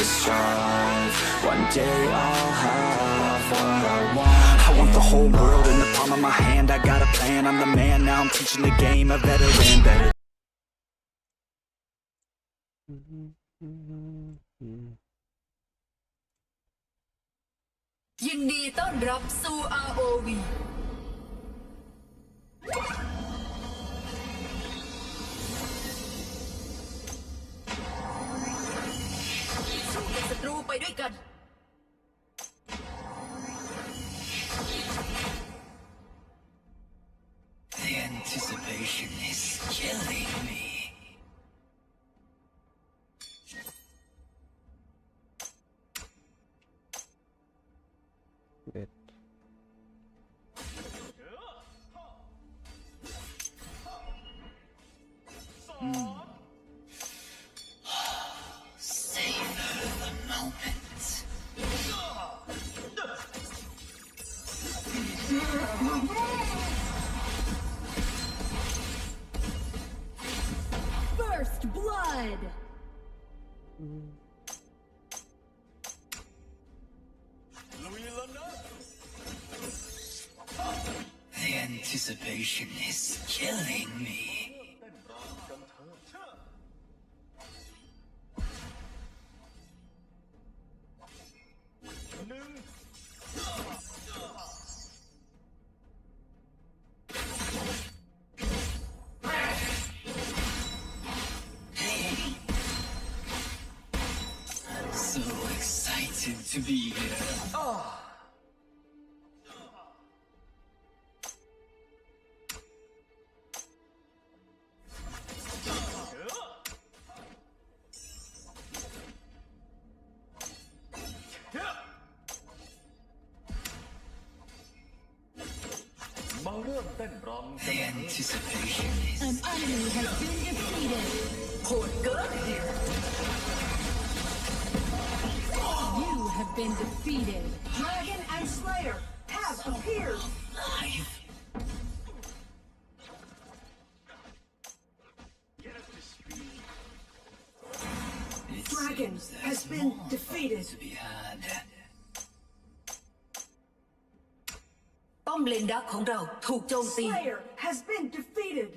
to strive One day I'll have what I want I want the whole world in the palm of my hand I got a plan, I'm the man Now I'm teaching the game, a veteran Better ยินดีต้อนรับสู่ ROV ไปด้วยกัน First Blood. The anticipation The anticipation is An enemy has been defeated. Hold good here. You have been defeated. Dragon and Slayer have so appeared. Alive. Dragon has been defeated. To be had. ป้อมเลนดักของเราถูกโจมตี Slayer has been defeated.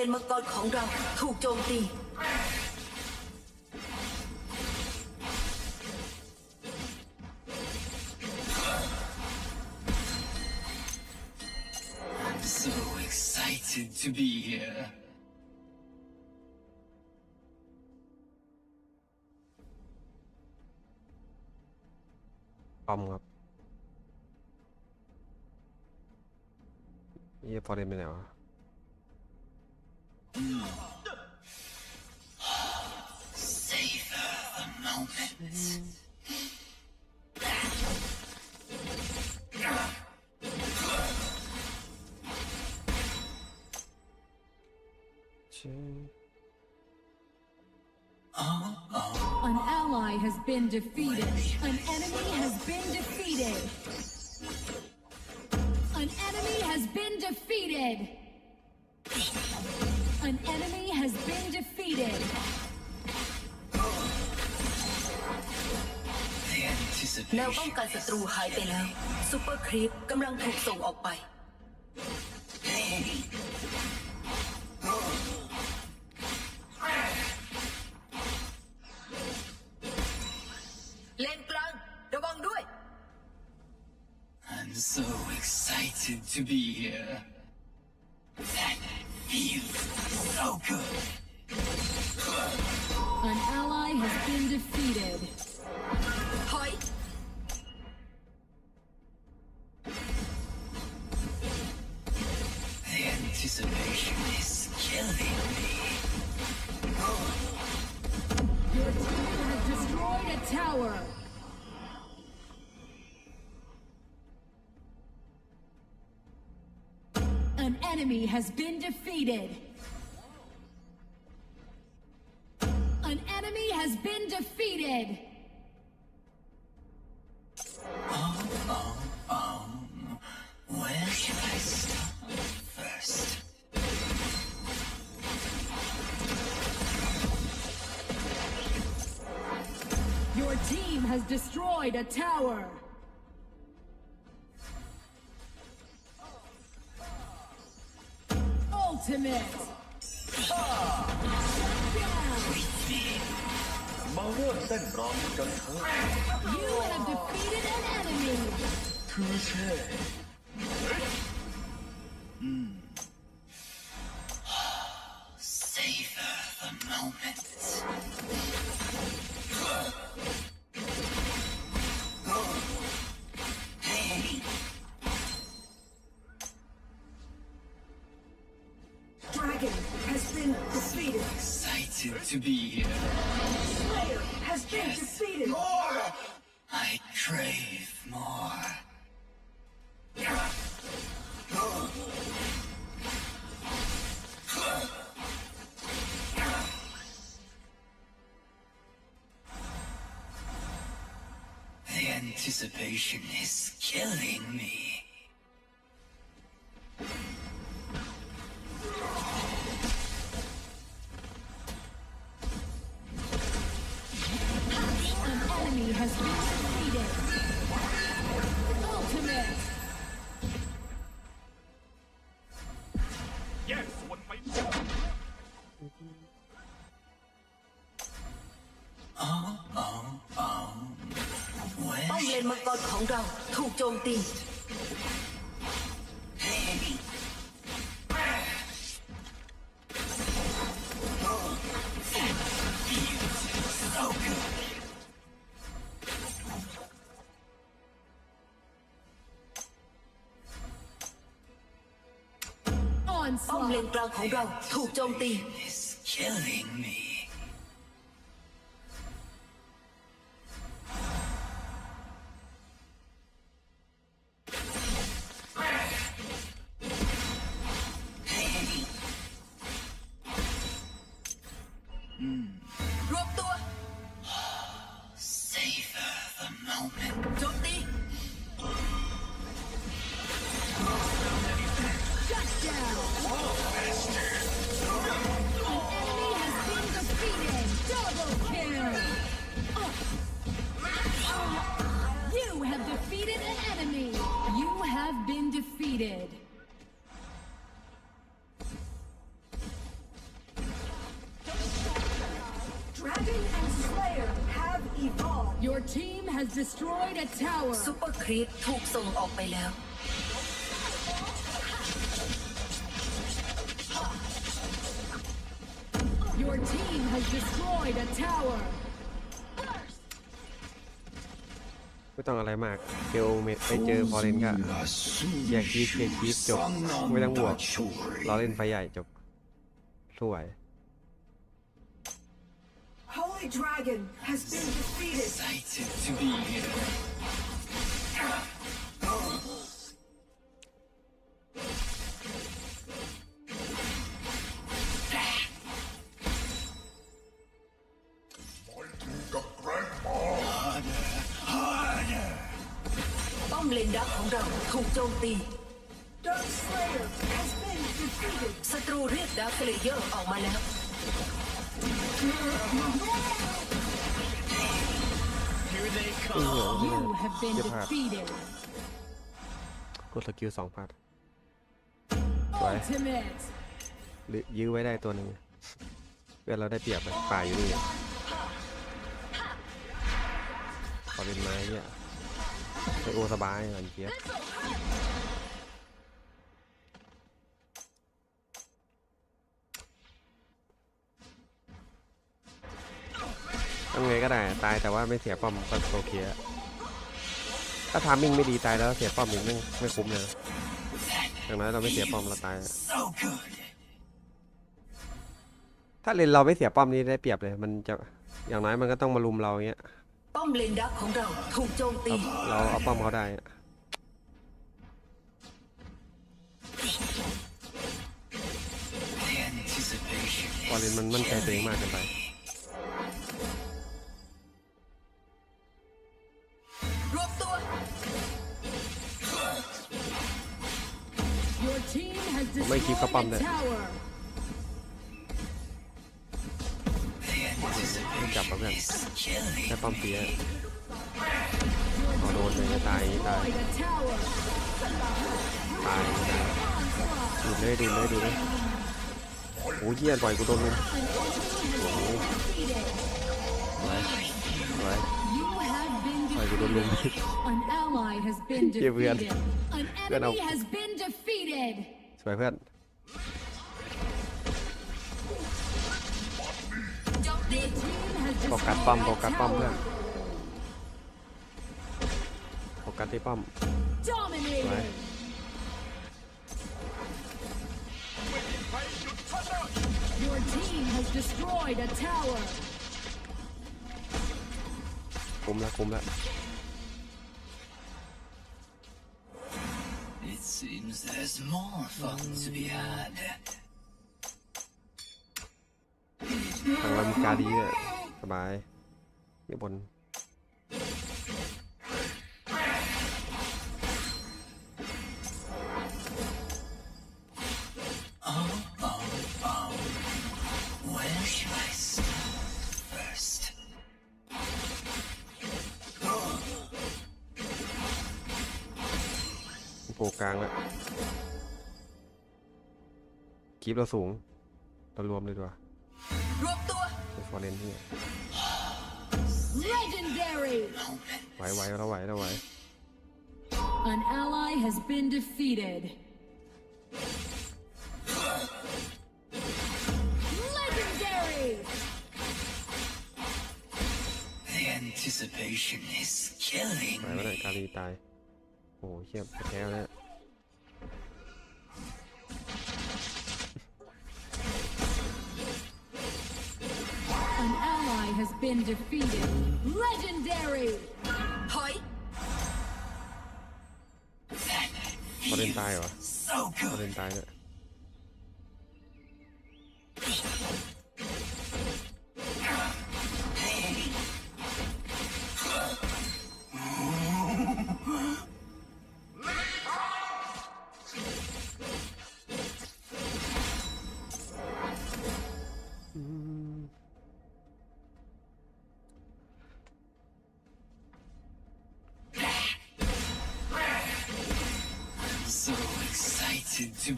เลนมังกรของเราถูกโจมตี I'm so excited to be here. ปอมครับเยี่ยพอเล่นไปไหนวะ Savor the moment. An ally has been defeated. An enemy has been defeated. An enemy has been defeated. Enemy has been defeated. The แนวป้องกันศัตรูหายไปแล้วซูเปอร์ครีปกำลังถูกส่งออกไป has been defeated. Hi. The anticipation is killing me. Oh. Your team has destroyed a tower. An enemy has been defeated. Defeated. Where should I start first? Your team has destroyed a tower. Ultimate. You have defeated an enemy. คือ is killing me. bọn đầu thu chôn tim. Bóng lên trơn khổng râu, thuộc chôn tim. Destroyed a tower. ซุปเปอร์ครีปถูกส่งออกไปแล้ว Your team has destroyed a tower. ไม่ต้องอะไรมากเจอเมไปเจอพอเล่นก็แยกคีฟเคลียร์คีฟจบ ไม่ต้องบวกเราเล่นไฟใหญ่จบ สวย Holy Dragon has been defeated. Excited to be here. ป้อมเลนดักของเราถูกโจมตี Dark Slayer has been defeated. ศัตรูเรียกดาร์คเลเยอร์ออกมาแล้ว You have been Get hurt. defeated. กดสกิลสองพัด Right. Ultimate. หรือยื้อไว้ได้ตัวหนึ่งเพื่อนเราได้เปรียบเลยป่าอยู่นี่อะขอเป็นไม้เนี่ยไปโอสบายอันเกียบ ตายแต่ว่าไม่เสียป้อมก็โอเคอะถ้าทามมิ่งไม่ดีตายแล้วเสียป้อมอีกไม่ไม่คุ้มเลยนะอย่างน้อยเราไม่เสียป้อมเราตายอะ So good. ถ้าเลนเราไม่เสียป้อมนี้ได้เปรียบเลย มันจะอย่างน้อยมันก็ต้องมาลุมเราอย่างเงี้ย ป้อมเลนดักของเราถูกโจมตี เราเอาป้อมเขาได้อะวาเลนมันมั่นใจตัวเองมากเกินไป ไม่คีบกระ destroyed ป้อม a เลย tower. ไม่จับมาเพื่อนแค่ป้อมเสียเอาโดนเลยจะตายตาย Destroyed a tower. ตายตายดูดเลยดูดเลยดูดเลยโอ้ยเหี้ยปล่อยกูโดนลุม An enemy has been defeated. ไว้ไว้ You have been ปล่อยกูโดนลุม defeated. An ally has been Kia vườn. defeated. An Vườn enemy สวยเพื่อนโฟกัสป้อมโฟกัสป้อมเพื่อนโฟกัสที่ป้อมสวยคุ้มแล้วคุ้มแล้ว seems there's more fun to be had ทางเรามีการดีเลยสบายนี่บน กลางแล้วคีบเราสูง เรารวมเลยดีกว่ารวบตัวเป็นฟอร์เรนที่ Legendary. ไหวไหวเราไหวเราไหว An ally has been defeated. Legendary. The anticipation is killing ไหวแล้วเนี่ยการีตาย โอ้โหเชี่ยแพ้แล้ว been defeated. Legendary! Hi. That feels so good.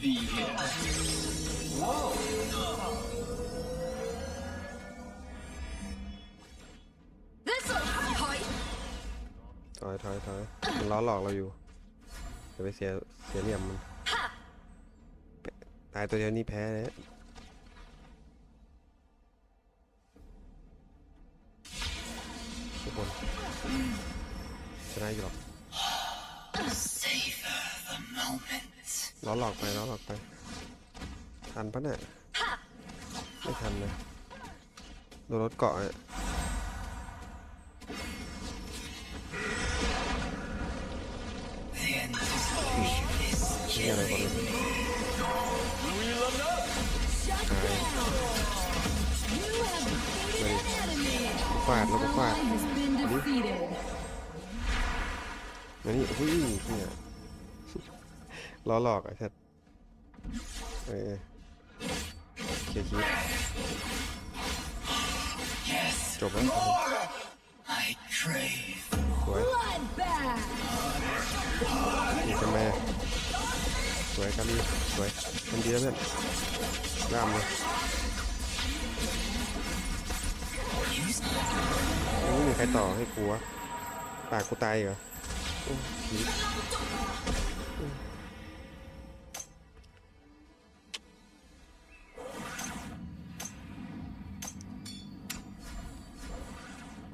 Excited to be here ถอยถอยถอยถอยมันล้อหลอกเราอยู่อย่าไปเสียเสียเหลี่ยมมันตายตัวเดียวนี่แพ้เลยทุกคนชนะอยู่หรอก savor the moment ล้อหลอกไปล้อหลอกไป ทันปะเนี่ยไม่ทันเลยโดนรถเกาะเนี่ยนี่อะไรก่อนฟาดแล้วก็ฟาด Ally has been defeated. มานี่อุ้ยเนี่ย ล้อหลอกไอ้ชัดเออเคลียร์คีบ yes จบแล้ว I crave สวย Bloodbath. นี่กันแม่สวยกันดีสวยมันดีแล้วเพื่อนร่ามเลยยังไม่มีใครต่อให้กูวะปากกูตายเหรอโอ้คี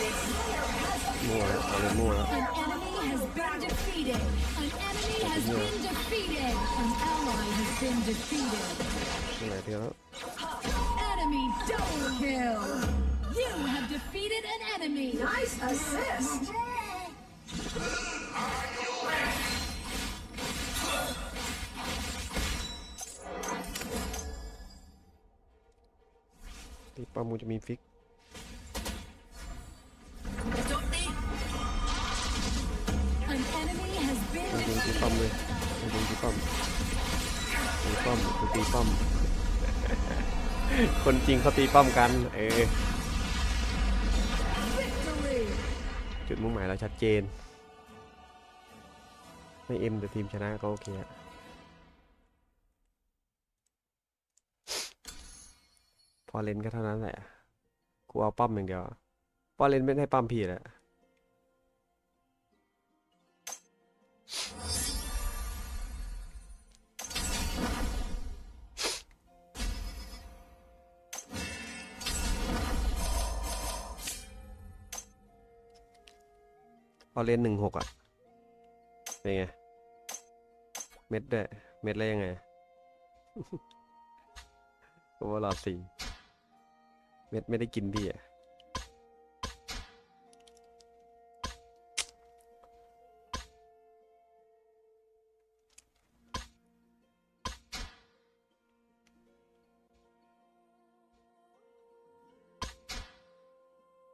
More, I more. An enemy has been defeated. An enemy has yeah. been defeated. An ally has been defeated. Yeah. Enemy double kill. You have defeated an enemy. Nice assist. Tem pra muito me ficar. ตีป้อมเลยตีป้อมตีป้อมตีป้อม คนจริงเขาตีป้อมกัน เออ จุดมุ่งหมายเราชัดเจน ไม่เอ็มแต่ทีมชนะก็โอเคอะพอเล่นก็เท่านั้นแหละ กูเอาป้อมอย่างเดียว พอเล่นไม่ได้ป้อมพี่แหละ อเล่นหนึ่งหกอะ เป็นไง เม็ดด้วย เม็ดแล้วยังไงโอเวอร์ลอดสี่เม็ดไม่ได้กินพี่อะ